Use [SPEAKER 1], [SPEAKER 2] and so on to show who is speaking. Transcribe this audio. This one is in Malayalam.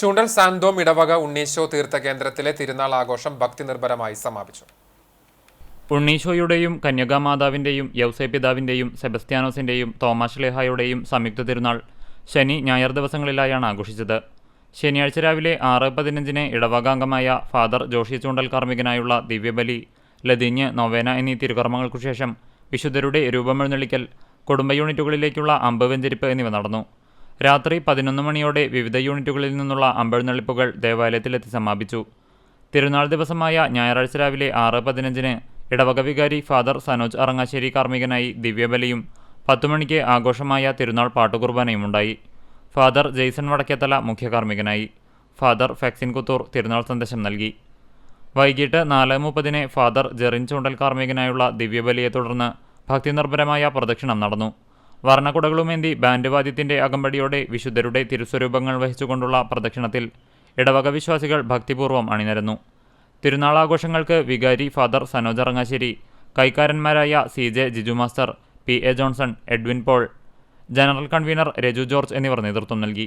[SPEAKER 1] ചൂണ്ടൽ സാന്തോം ഇടവക ഉണ്ണീശോ തീർത്ഥ കേന്ദ്രത്തിലെ തിരുനാൾ ആഘോഷം ഭക്തി നിർഭരമായി സമാപിച്ചു.
[SPEAKER 2] ഉണ്ണീശോയുടെയും കന്യകാമാതാവിന്റെയും യൗസേപിതാവിന്റെയും സെബസ്ത്യാനോസിന്റെയും തോമാശ്ലേഹായുടെയും സംയുക്ത തിരുനാൾ ശനി ഞായർ ദിവസങ്ങളിലായാണ് ആഘോഷിച്ചത്. ശനിയാഴ്ച രാവിലെ ആറ് പതിനഞ്ചിന് ഇടവകാംഗമായ ഫാദർ ജോഷി ചൂണ്ടൽ കാർമ്മികനായുള്ള ദിവ്യബലി ലതിഞ്ഞ് നൊവേന എന്നീ തിരുകർമ്മങ്ങൾക്കു ശേഷം വിശുദ്ധരുടെ രൂപമെഴുന്നള്ളിക്കൽ കുടുംബ യൂണിറ്റുകളിലേക്കുള്ള അമ്പ് വെഞ്ചരിപ്പ് എന്നിവ നടന്നു. രാത്രി പതിനൊന്ന് മണിയോടെ വിവിധ യൂണിറ്റുകളിൽ നിന്നുള്ള അമ്പെഴുന്നള്ളിപ്പുകൾ ദേവാലയത്തിലെത്തി സമാപിച്ചു. തിരുനാൾ ദിവസമായ ഞായറാഴ്ച രാവിലെ ആറ് പതിനഞ്ചിന് ഇടവക വികാരി ഫാദർ സനോജ് അറങ്ങാശ്ശേരി കാർമ്മികനായി ദിവ്യബലിയും പത്തുമണിക്ക് ആഘോഷമായ തിരുനാൾ പാട്ടുകുർബാനയും ഉണ്ടായി. ഫാദർ ജെയ്സൺ വടക്കേത്തല മുഖ്യ കാർമ്മികനായി. ഫാദർ ഫെക്സിൻ കുത്തൂർ തിരുനാൾ സന്ദേശം നൽകി. വൈകിട്ട് നാല് മുപ്പതിന് ഫാദർ ജെറിൻ ചൂണ്ടൽ കാർമ്മികനായുള്ള ദിവ്യബലിയെ തുടർന്ന് ഭക്തിനിർഭരമായ പ്രദക്ഷിണം നടന്നു. വർണക്കുടകളുമേന്തി ബാൻഡ് വാദ്യത്തിന്റെ അകമ്പടിയോടെ വിശുദ്ധരുടെ തിരുസ്വരൂപങ്ങൾ വഹിച്ചുകൊണ്ടുള്ള പ്രദക്ഷിണത്തിൽ ഇടവക വിശ്വാസികൾ ഭക്തിപൂർവം അണിനിരന്നു. തിരുനാളാഘോഷങ്ങൾക്ക് വികാരി father Sanoj Arangassery കൈക്കാരന്മാരായ C J Jiju master P A Johnson Edwin Paul general convener Raju George എന്നിവർ നേതൃത്വം നൽകി.